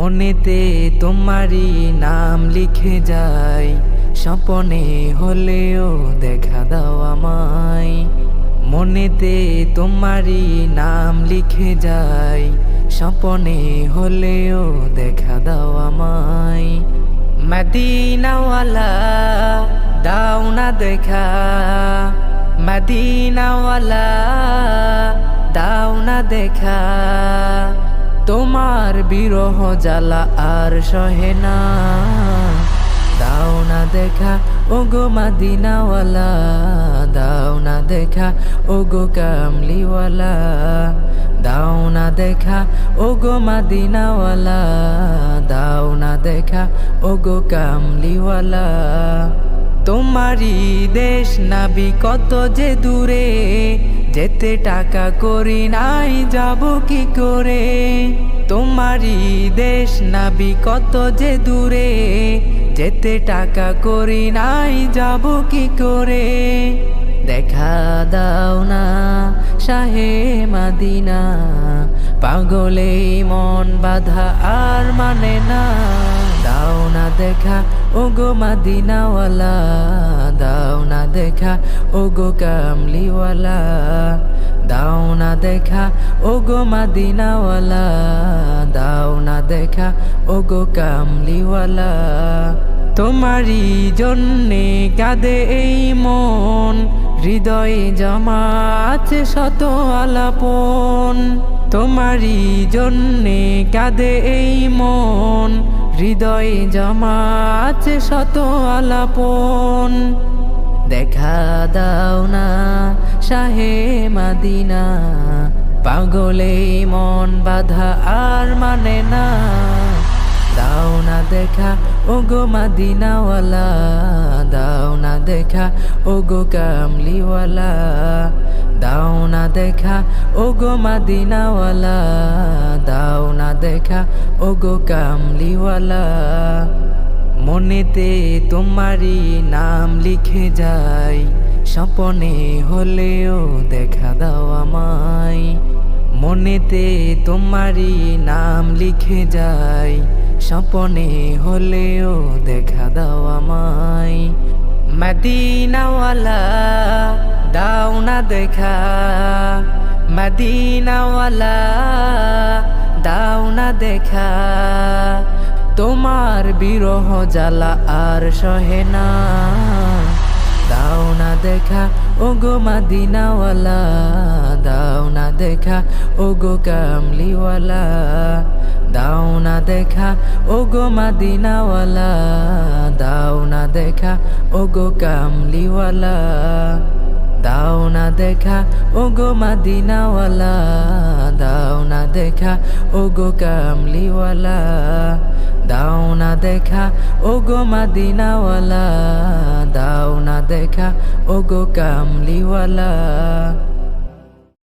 মনেতে তোমারই নাম লিখে যাই। স্বপনে হলেও দেখা দাও আমায়। মনেতে তোমারই নাম লিখে যাই। স্বপনে হলেও দেখা দাও আমায়। মদিনাওয়ালা, দাও না দেখা। মদিনাওয়ালা, দাও না দেখা। তোমার বিরহ জ্বালা আর সহে না। দাও না দেখা ও গো মাদিনাওয়ালা। দাও না দেখা ও গো কামলিওয়ালা। দাও না দেখা ও গো মাদিনাওয়ালা। দাও না দেখা ও গো কামলিওয়ালা। তোমারই দেশ নাবি কত যে দূরে যেতে টাকা করি নাই, যাব কি করে? তোমারই দেশ নাবি কত যে দূরে? যেতে টাকা করি নাই, যাব কি করে? দেখা দাও না শাহে মাদিনা পাগলে মন বাধা আর মানে না না। দেখা ও গো মাদিনাওয়ালা, দাও না দেখা ও গো কামলিওয়ালা, দাও না দেখা ও গো মাদিনাওয়ালা, দাও না দেখা ও গো কামলিওয়ালা। তোমারই জন্যে কাঁদে এই মন, হৃদয়ে জমা আছে শত আলাপন। তোমারই জন্যে কাঁদে এই মন হৃদয়ে জমা আছে শত আলাপন। দেখা দাও না শাহে মাদিনা। পাগলে মন বাধা আর মানে না। দাও না দেখা ও গো মাদিনাওয়ালা। দাও না দেখা ও গো কামলিওয়ালা। দাও না দেখা ও গো মাদিনাওয়ালা। দাও না দেখা ও গো কামলিওয়ালা। মনেতে তোমারই নাম লিখে যাই, স্বপনে হলেও দেখা দাও আমায়। মনেতে তোমারই নাম লিখে যাই, স্বপনে হলেও দেখা দাও আমায়। মদিনাওয়ালা। দাও না দেখা, মদিনাওয়ালা, দাও না দেখা। তোমার বিরহ জ্বালা আর সহে না। দাও না দেখা ও গো মাদিনাওয়ালা, দাও না দেখা ও গো কামলিওয়ালা। দাও না দেখা ও গো মাদিনাওয়ালা, দাও না দেখা ও গো কামলিওয়ালা। দাও না দেখা ও গো মাদিনাওয়ালা দাও না দেখা ও গো কামলিওয়ালা দাও না দেখা ও গো মাদিনাওয়ালা দাও না দেখা ও গো কামলিওয়ালা।